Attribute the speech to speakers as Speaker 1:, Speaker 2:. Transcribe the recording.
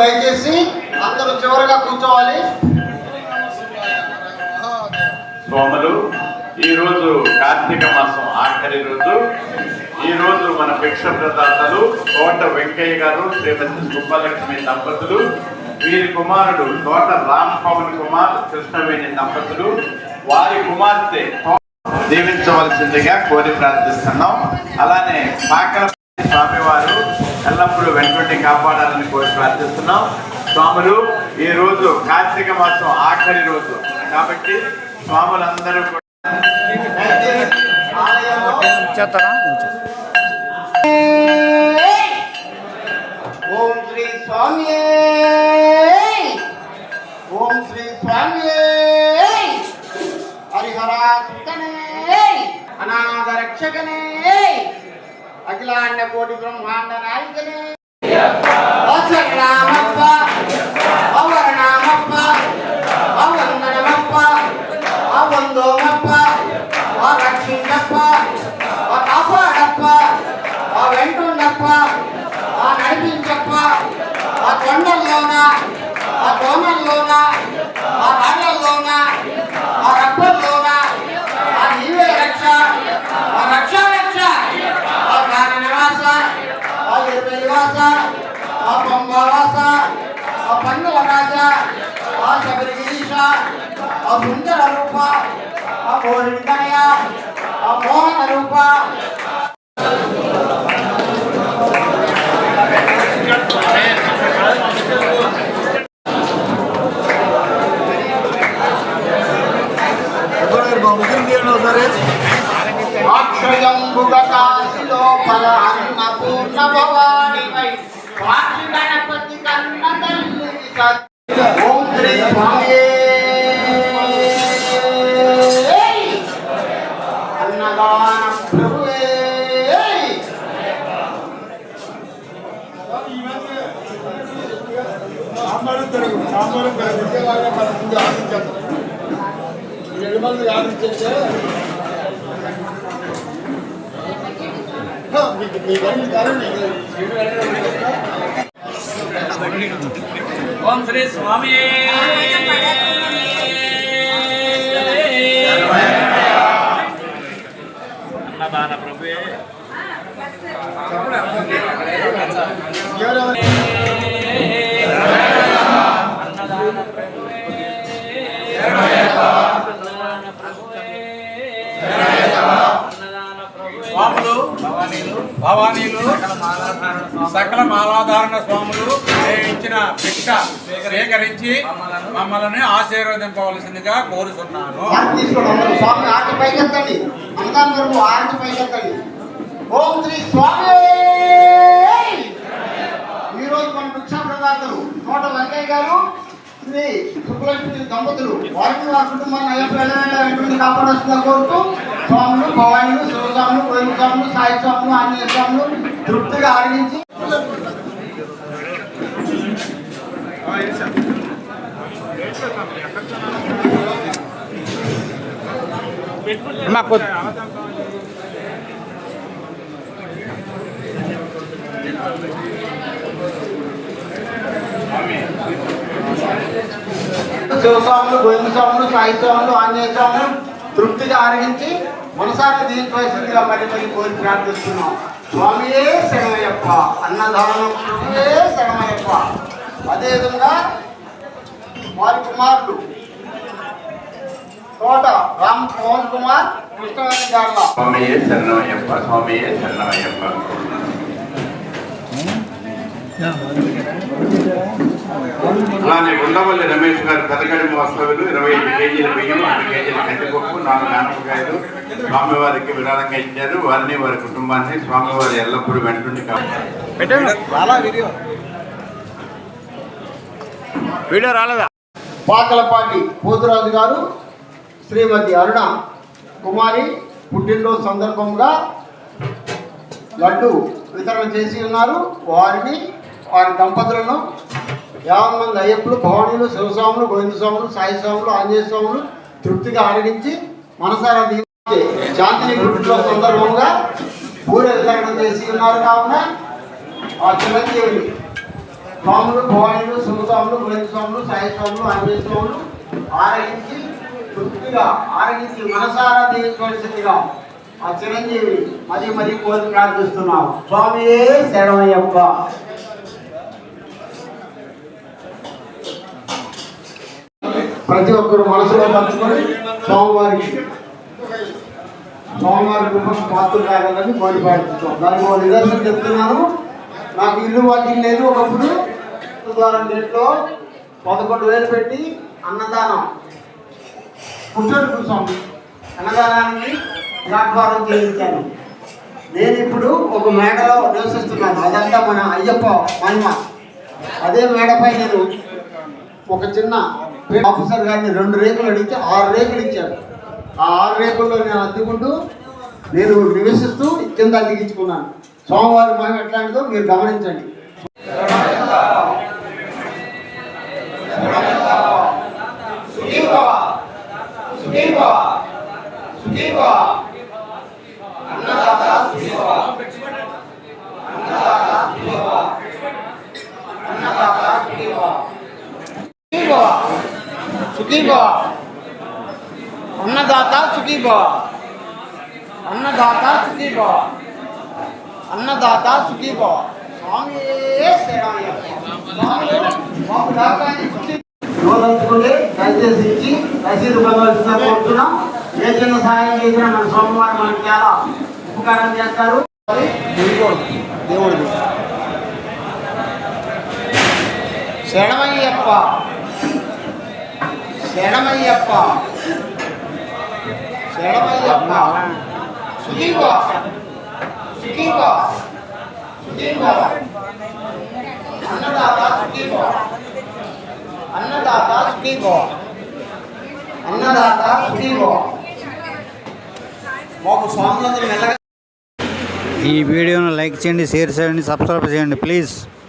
Speaker 1: దయచేసి అందరూ చివరగా కూర్చోవాలి.
Speaker 2: సోమలు ఈ రోజు కార్తీక మాసం ఆఖరి రోజు. ఈ రోజు మన భిక్ష ప్రదాతలు తోట వెంకయ్య గారు శ్రీమతి సుబ్బలక్ష్మి దంపతులు వీరి కుమారుడు తోట రామ్ పవన్ కుమార్ కృష్ణవేణి దంపతులు. వారి కుమార్తె దీవించవలసిందిగా కోరి ప్రార్థిస్తున్నాం. అలానే పాకల స్వామివారు ఎల్లప్పుడూ వెంటుండి కాపాడాలని కోరి ప్రార్థిస్తున్నాం. స్వాములు ఈ రోజు కార్తీక మాసం ఆఖరి రోజు. కాబట్టి స్వాములందరూ కూడా
Speaker 3: చేస్తారా
Speaker 1: ఓం శ్రీ స్వామి ఓం శ్రీ స్వామి హరిహరా అనాథ రక్షకనే. அகிலாண்ட கோடி பிரம்மாண்ட நாயகனே. అక్షయంబుగకాశిలో ఫల అన్నపూర్ణ భవానివై స్వామి గణపతి కన్న తల్లి సత్ ఓం శ్రీ స్వామియే అన్నదాన ప్రభువే
Speaker 4: సాంబారు తెలుగు సాంబారు తెలుగు విజయవాడ మన ముందు ఆశించేద్దాం ఏడు మంది ఆశించేస్తే
Speaker 3: ఓం శ్రీ స్వామి. అన్నదాన ప్రభువే
Speaker 5: భవానీలు సకల మాలాధారణ స్వాములు ఇచ్చిన భిక్ష స్వీకరించి మమ్మల్ని ఆశీర్వదింపవలసిందిగా కోరుతున్నాను
Speaker 1: ఓం శ్రీ స్వామి! ఈ రోజు మన భిక్షా ప్రదాతలు తోట వెంకయ్య గారు శ్రీ సుబ్బలక్ష్మి దంపతులు వారికి వారి కుటుంబాన్ని అయ్యప్ప వెళ్ళవేళ కాపాడాల్సిందిగా కోరుతూ స్వాములు భవానీలు శివస్వాములు కోయిల స్వాములు సాయి స్వాములు ఆంజనేయ స్వాములు తృప్తిగా ఆరగించి
Speaker 3: మాకు
Speaker 1: శివస్వాములు గోవింద స్వాములు సాయి స్వాములు ఆంజనేయ స్వాములు తృప్తిగా ఆరగించి మనసారి దీనివలసిందిగా మరి మరి కోరి ప్రార్థిస్తున్నాం. స్వామియే శరణమయ్యప్ప అన్నదానం ప్రభువే శరణమయ్యప్ప అదేవిధంగా వారి కుమారుడు తోట రామ్ మోహన్ కుమార్ కృష్ణవేణి గార్ల.
Speaker 2: స్వామియే శరణమయ్యప్ప స్వామియే శరణమయ్యప్ప అలానే ఉండవల్లి రమేష్ గారు కథకడి వాస్తవులు ఇరవై ఐదు కేజీల బియ్యం ఐదు కేజీల కందిపప్పు నాలుగు ఆనపకాయలు స్వామివారికి విరాళంగా ఇచ్చారు. వారిని వారి కుటుంబాన్ని స్వామివారి ఎల్లప్పుడూ వెంటుండి
Speaker 3: వీడియో రాలేదా?
Speaker 1: పాకలపాటి పోతురాజు గారు శ్రీమతి అరుణ కుమారి పుట్టినరోజు సందర్భంగా లడ్డు వితరణ చేసి ఉన్నారు. వారిని వారి దంపతులను యాభై మంది అయ్యప్పులు భవానీలు శివస్వాములు గోవింద స్వాములు సాయి స్వాములు ఆంజనేయ స్వాములు తృప్తిగా ఆరగించి మనసారా దీవించి శాంతిని పుట్టినరోజు సందర్భంగా పూర చేసి ఉన్నారు కావున ఆ చిరంజీవిని స్వాములు భవానీలు శివస్వాములు గురించి స్వాములు సాయి స్వాములు ఆంజనేయ స్వాములు ఆరగించి తృప్తిగా ఆరగించి మనసారా దీవించవలసిందిగా ఆ చిరంజీవి మరి మరి కోరి ప్రార్థిస్తున్నాం. స్వామియే శరణయ్యప్ప. ప్రతి ఒక్కరు మనసులో పంచుకొని స్వామివారికి స్వామివారి కృపకు పాత్ర కాగలని కోరి పాటిస్తాం దానికి ఒక నిదర్శనం చెప్తున్నాను. నాకు ఇల్లు వాకిల్ లేదు ఒకప్పుడు. ద్వారా డేట్లో పదకొండు వేలు పెట్టి అన్నదానం. పుట్టడు స్వామి అన్నదానానికి ప్లాట్ఫారం చేయించాను. నేను ఇప్పుడు ఒక మేడలో నివసిస్తున్నాను. అదంతా మన అయ్యప్ప మహిమ. అదే మేడపై నేను ఒక చిన్న ఆఫీసర్ గారిని రెండు రేకులు అడిగితే ఆరు రేకులు ఇచ్చారు. ఆ ఆరు రేకుల్లో నేను అద్దుకుంటూ నేను నివసిస్తూ కింద అద్దెకించుకున్నాను సోమవారం మహిమ ఎట్లాంటిదో మీరు గమనించండి.
Speaker 6: సుఖీభవ. అన్నదాత సుఖీభవ. అన్నదాత సుఖీభవ. అన్నదాత సుఖీభవ. స్వామి
Speaker 1: నోదలుచుకుంటే దయచేసి ఇచ్చి రసీదు పొందవలసిన కోరుతున్నాం. ఏ చిన్న సహాయం చేసినా మన సోమవారం మనకి చాలా ఉపకారం చేస్తారు. దేవుడిది
Speaker 6: శరణమయ్యప్ప. శరణమయ్యప్ప. శరణమయ్యప్ప. సుఖీభవ సుఖీభవ సుఖీభవ అన్నదాత సుఖీభవ అన్నదాత సుఖీభవ అన్నదాత సుఖీభవ మాకు స్వాములందరూ మెల్లగా
Speaker 7: ఈ వీడియోను లైక్ చేయండి షేర్ చేయండి సబ్స్క్రైబ్ చేయండి ప్లీజ్